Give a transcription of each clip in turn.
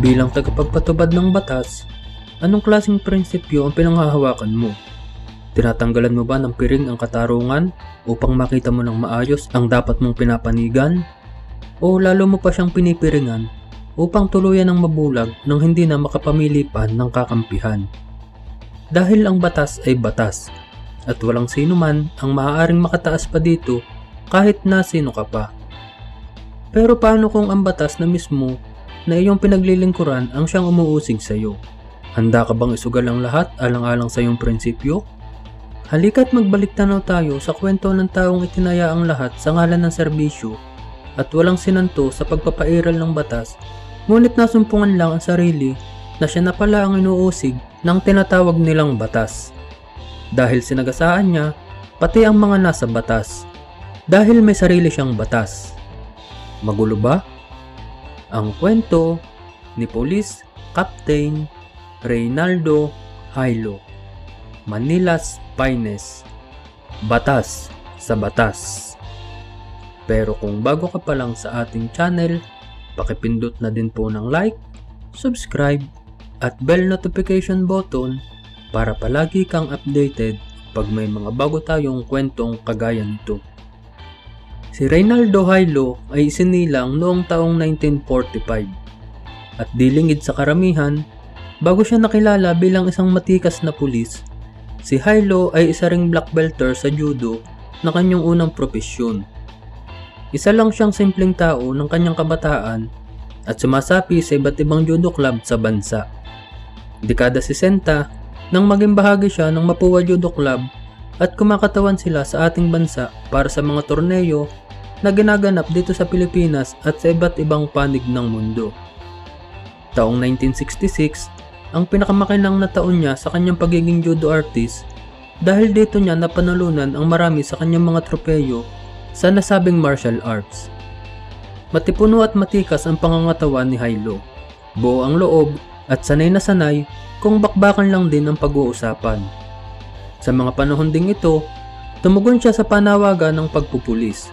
Bilang tagapagpatubad ng batas, anong klaseng prinsipyo ang pinanghahawakan mo? Tinatanggalan mo ba ng piring ang katarungan upang makita mo ng maayos ang dapat mong pinapanigan? O lalo mo pa siyang pinipiringan upang tuluyan ng mabulag nang hindi na makapamili pa ng kakampihan? Dahil ang batas ay batas at walang sino man ang maaaring makataas pa dito kahit na sino ka pa. Pero paano kung ang batas na mismo na iyong pinaglilingkuran ang siyang umuusig sa iyo? Handa ka bang isugal ang lahat alang-alang sa iyong prinsipyo? Halika't magbalik tanaw tayo sa kwento ng taong itinaya ang lahat sa ngalan ng serbisyo at walang sinanto sa pagpapairal ng batas, ngunit nasumpungan lang ang sarili na siya na pala ang inuusig ng tinatawag nilang batas. Dahil sinagasaan niya, pati ang mga nasa batas. Dahil may sarili siyang batas. Magulo ba? Ang kwento ni Police Captain Reynaldo Hilo. Manila's Finest. Batas sa batas. Pero kung bago ka pa lang sa ating channel, pakipindot na din po ng like, subscribe, at bell notification button para palagi kang updated pag may mga bago tayong kwentong kagaya nito. Si Reynaldo Hilo ay isinilang noong taong 1945 at dilingid sa karamihan bago siya nakilala bilang isang matikas na pulis Si Hilo ay isa ring black belter sa judo na kanyang unang propesyon. Isa lang siyang simpleng tao ng kanyang kabataan at sumasapi sa iba't ibang judo club sa bansa. Dekada 60 nang maging bahagi siya ng Mapua Judo Club at kumakatawan sila sa ating bansa para sa mga torneo na ginaganap dito sa Pilipinas at sa iba't ibang panig ng mundo. Taong 1966 ang pinakamakinang na taon niya sa kanyang pagiging judo artist dahil dito niya napanalunan ang marami sa kanyang mga tropeyo sa nasabing martial arts. Matipuno at matikas ang pangangatawan ni Hilo. Buo ang loob at sanay na sanay kung bakbakan lang din ang pag-uusapan. Sa mga panahon ding ito, tumugon siya sa panawagan ng pagpupulis.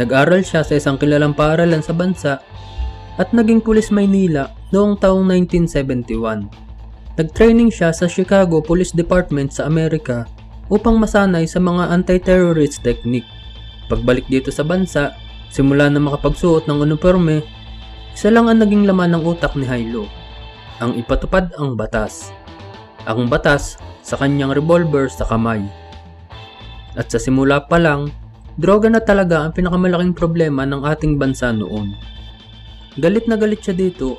Nag-aral siya sa isang kilalang paaralan sa bansa at naging pulis Maynila noong taong 1971. Nag-training siya sa Chicago Police Department sa Amerika upang masanay sa mga anti-terrorist technique. Pagbalik dito sa bansa, simula na makapagsuot ng uniforme, isa lang ang naging laman ng utak ni Hilo, ang ipatupad ang batas. Ang batas sa kanyang revolver sa kamay. At sa simula pa lang, droga na talaga ang pinakamalaking problema ng ating bansa noon. Galit na galit siya dito at